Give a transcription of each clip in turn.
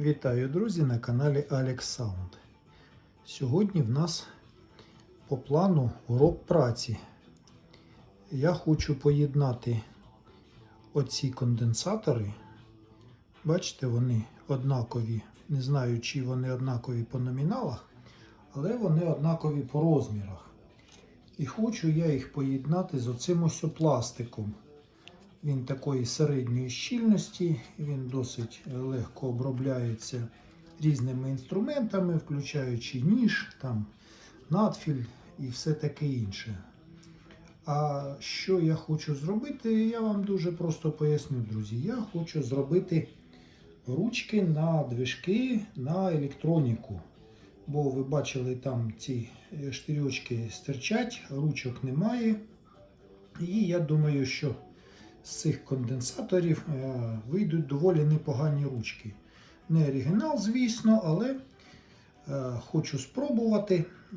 Вітаю, друзі, на каналі Alex Sound. Сьогодні в нас по плану урок праці. Я хочу поєднати оці конденсатори. Бачите, вони однакові. Не знаю, чи вони однакові по номіналах, але вони однакові по розмірах. І хочу я їх поєднати з оцим ось пластиком. Він такої середньої щільності, він досить легко обробляється різними інструментами, включаючи ніж, там, надфіль і все таке інше. А що я хочу зробити, я вам дуже просто поясню, друзі. Я хочу зробити ручки на движки на електроніку. Бо ви бачили, там ці штирьочки стирчать, ручок немає. І я думаю, що з цих конденсаторів е, вийдуть доволі непогані ручки. Не оригінал, звісно, але е, хочу спробувати. Е,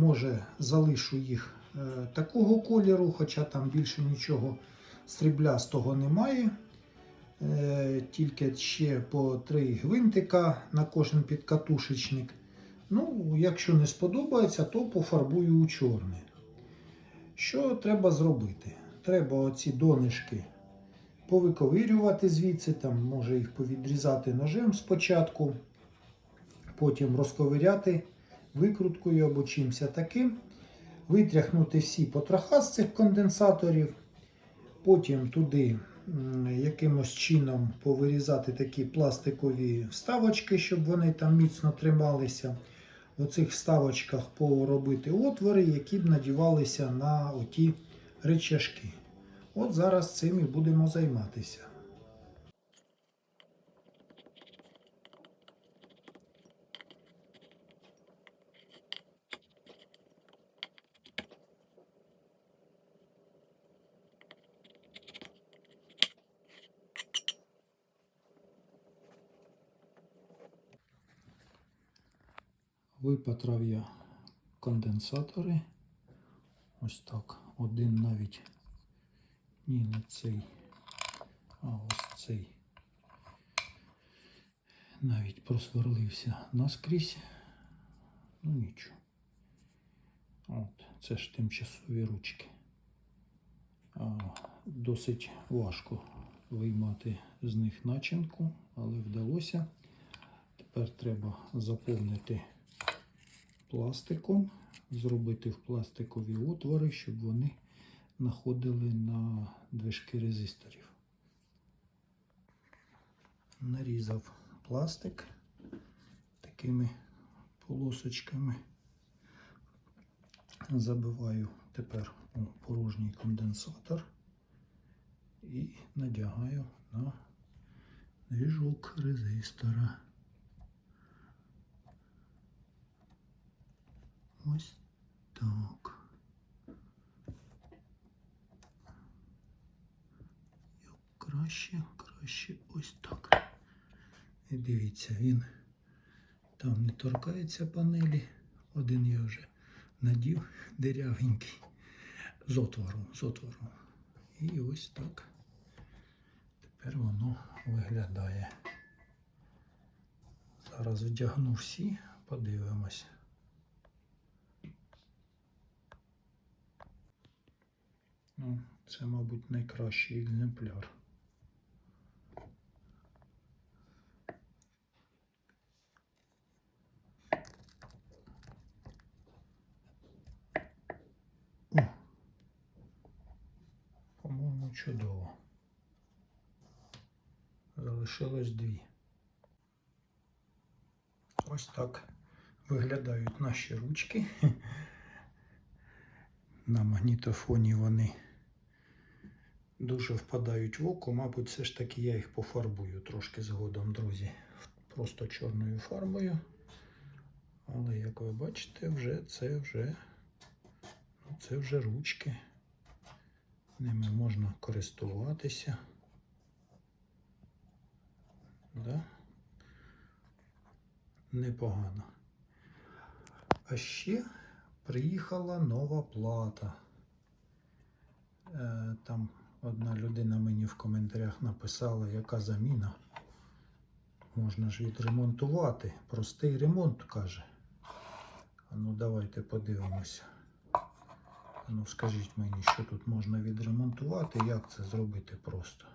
Може, залишу їх такого кольору, хоча там більше нічого сріблястого немає. Тільки ще по три гвинтика на кожен підкатушечник. Ну, якщо не сподобається, то пофарбую у чорне. Що треба зробити? Треба оці донишки повиковирювати звідси, там може їх повідрізати ножем спочатку, потім розковиряти викруткою або чимось таким, витряхнути всі потроха з цих конденсаторів, потім туди якимось чином повирізати такі пластикові вставочки, щоб вони там міцно трималися. В оцих вставочках поробити отвори, які б надівалися на оті речашки. От зараз цим і будемо займатися. Випатрав я конденсатори. Ось так. Один навіть ні, не цей, а ось цей. Навіть просверлився наскрізь. Ну нічого. От, це ж тимчасові ручки. А, досить важко виймати з них начинку, але вдалося. Тепер треба заповнити пластиком, зробити в пластикові отвори, щоб вони находили на движки резисторів. Нарізав пластик такими полосочками. Забиваю тепер у порожній конденсатор і надягаю на движок резистора. Ось так. краще, краще ось так. І дивіться, він там не торкається панелі. Один я вже надів дирявенький з отвором, з отвором. І ось так. Тепер воно виглядає. Зараз вдягну всі, подивимось. Ну, це, мабуть, найкращий екземпляр. По-моєму, чудово. Залишилось дві. Ось так виглядають наші ручки. На магнітофоні вони дуже впадають в око. Мабуть, все ж таки я їх пофарбую трошки згодом, друзі. Просто чорною фарбою. Але, як ви бачите, вже це вже ну, це вже ручки. Ними можна користуватися. Да? Непогано. А ще приїхала нова плата. Е, Там одна людина мені в коментарях написала, яка заміна. можна ж відремонтувати. Простий ремонт, каже. Ну давайте подивимося. Ну скажіть мені, що тут можна відремонтувати, як це зробити просто.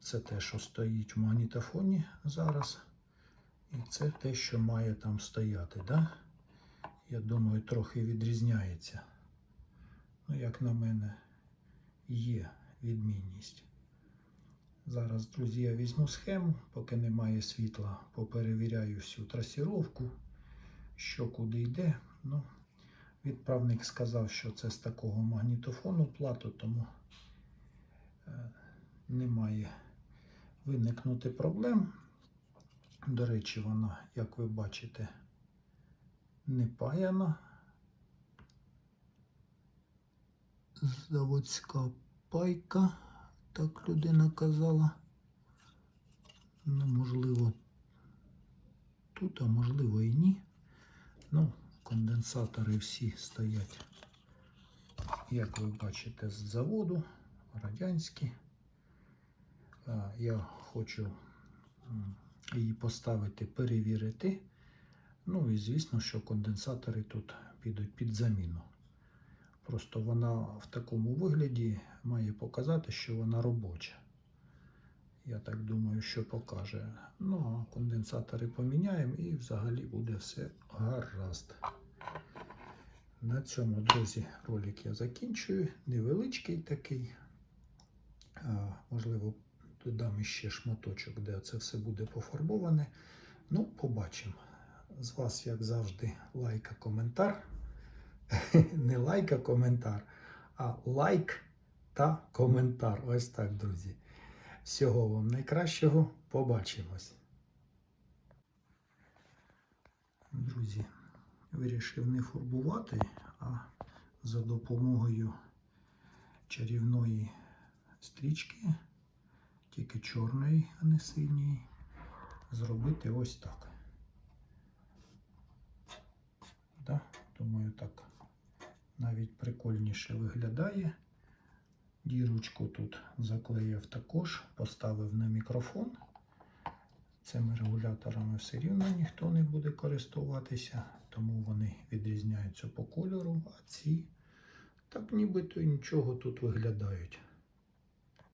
Це те, що стоїть в магнітофоні зараз. І це те, що має там стояти, да? Я думаю, трохи відрізняється. Ну, як на мене, є відмінність. Зараз, друзі, я візьму схему, поки немає світла, поперевіряю всю трасіровку, що куди йде. Ну, відправник сказав, що це з такого магнітофону плату, тому е, немає виникнути проблем. До речі, вона, як ви бачите, не паяна. Заводська пайка, так людина казала. Ну, можливо, тут, а можливо і ні. Ну, конденсатори всі стоять, як ви бачите, з заводу, радянські. Я хочу її поставити, перевірити. Ну і звісно, що конденсатори тут підуть під заміну. Просто вона в такому вигляді має показати, що вона робоча. Я так думаю, що покаже. Ну, а конденсатори поміняємо і взагалі буде все гаразд. На цьому, друзі, ролик я закінчую. Невеличкий такий. А, можливо, додам ще шматочок, де це все буде пофарбоване. Ну, побачимо. З вас, як завжди, лайка, коментар. Не лайка, коментар, а лайк та коментар. Ось так, друзі. Всього вам найкращого. Побачимось. Друзі, вирішив не фарбувати, а за допомогою чарівної стрічки, тільки чорної, а не синьої, зробити ось так. Да? Думаю, так навіть прикольніше виглядає. Дірочку тут заклеїв також, поставив на мікрофон. Цими регуляторами все рівно ніхто не буде користуватися, тому вони відрізняються по кольору, а ці так нібито нічого тут виглядають.